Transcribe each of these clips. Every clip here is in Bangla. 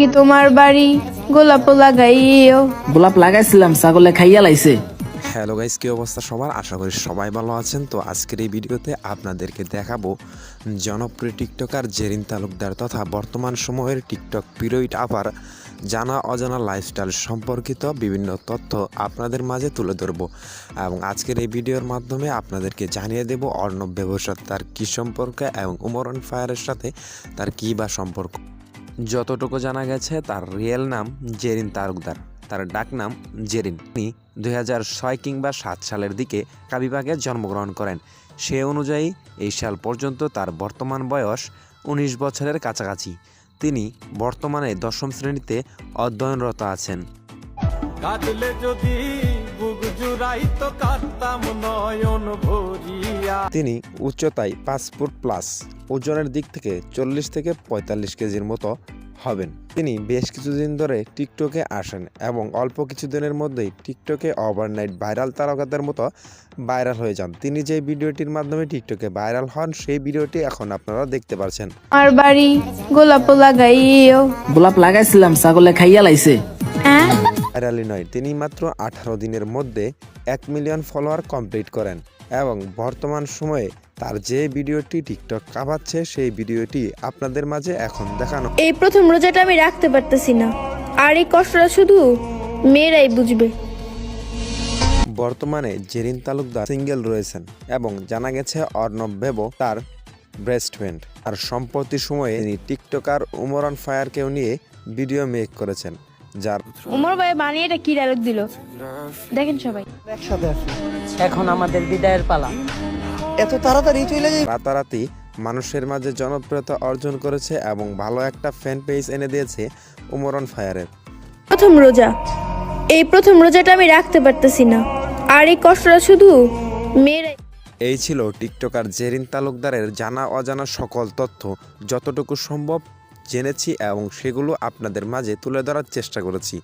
নাকি তোমার বাড়ি গোলাপ লাগাইও। গোলাপ লাগাইছিলাম ছাগলে খাইয়া লাইছে। হ্যালো গাইস কি অবস্থা সবার? আশা করি সবাই ভালো আছেন। তো আজকের এই ভিডিওতে আপনাদেরকে দেখাবো জনপ্রিয় টিকটকার জেরিন তালুকদার তথা বর্তমান সময়ের টিকটক পিরোইট আপার জানা অজানা লাইফস্টাইল সম্পর্কিত বিভিন্ন তথ্য আপনাদের মাঝে তুলে ধরবো। এবং আজকের এই ভিডিওর মাধ্যমে আপনাদেরকে জানিয়ে দেব অর্ণব ব্যবসার তার কী সম্পর্ক এবং উমরন ফায়ারের সাথে তার কী বা সম্পর্ক। যতটুকু জানা গেছে, তার রিয়েল নাম জেরিন তালুকদার। তার ডাক নাম জেরিন। তিনি দুই ছয় কিংবা সাত সালের দিকে কাবিবাগে জন্মগ্রহণ করেন। সে অনুযায়ী, এই সাল পর্যন্ত তার বর্তমান বয়স উনিশ বছরের কাছাকাছি। তিনি বর্তমানে দশম শ্রেণীতে অধ্যয়নরত আছেন। কাঁদলে যদি বুক জুড়াইতো কাঁদতাম নয়ন ভরিয়া তিনি উচ্চতায় পাঁচ ফুট প্লাস ওজনের দিক থেকে চল্লিশ থেকে পঁয়তাল্লিশ কেজির মতো হবেন। তিনি বেশ কিছুদিন ধরে টিকটকে আসেন এবং অল্প কিছুদিনের মধ্যেই টিকটকে ওভারনাইট ভাইরাল তারকাদের মতো ভাইরাল হয়ে যান। তিনি যে ভিডিওটির মাধ্যমে টিকটকে ভাইরাল হন সেই ভিডিওটি এখন আপনারা দেখতে পাচ্ছেন আমার বাড়ি গোলাপ লাগাইও। গোলাপ লাগাইছিলাম ছাগলে খাইয়া লাইছে। হ্যাঁ? ভাইরালি নয় তিনি মাত্র আঠারো দিনের মধ্যে এক মিলিয়ন ফলোয়ার কমপ্লিট করেন এবং বর্তমান সময়ে তার যে ভিডিওটি টিকটক কাঁপাচ্ছে সেই ভিডিওটি আপনাদের মাঝে এখন দেখানো। এই প্রথম রোজাটা আমি রাখতে পারতেছি না। আর এই কষ্টটা শুধু মেয়েরাই বুঝবে। বর্তমানে জেরিন তালুকদার সিঙ্গেল রয়েছেন এবং জানা গেছে অর্ণব বেবো তার ব্রেস্ট ফ্রেন্ড। আর সম্প্রতি সময়ে তিনি টিকটকার উমরন ফায়ারকেও নিয়ে ভিডিও মেক করেছেন। যার উমর ভাই বানিয়ে এটা কি ডায়লগ দিল? দেখেন সবাই। এখন আমাদের বিদায়ের পালা। এত তাড়াতাড়ি চলে যাই। রাতারাতি মানুষের মাঝে জনপ্রিয়তা অর্জন করেছে এবং ভালো একটা ফ্যান পেজ এনে দিয়েছে উমরন ফায়ারের প্রথম রোজা। এই প্রথম রোজাটা আমি রাখতে পারতেছি না। আর এই কষ্টটা শুধু মেয়েরাই এই ছিল টিকটকার জেরিন তালুকদারের জানা অজানা সকল তথ্য। যতটুকু সম্ভব জেনেছি এবং সেগুলো আপনাদের মাঝে তুলে ধরার চেষ্টা করেছি।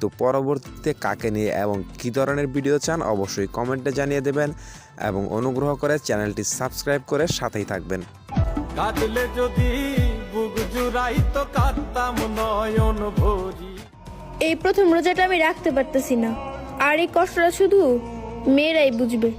তো পরবর্তীতে কাকে নিয়ে এবং কী ধরনের ভিডিও চান অবশ্যই কমেন্টে জানিয়ে দেবেন এবং অনুগ্রহ করে চ্যানেলটি সাবস্ক্রাইব করে সাথেই থাকবেন। কাঁদলে যদি বুক জুড়াইতো কাঁদতাম নয়ন ভরি। এই প্রথম রোজাটা আমি রাখতে পারতেছি না। আর এই কষ্টটা শুধু মেয়েরাই বুঝবে।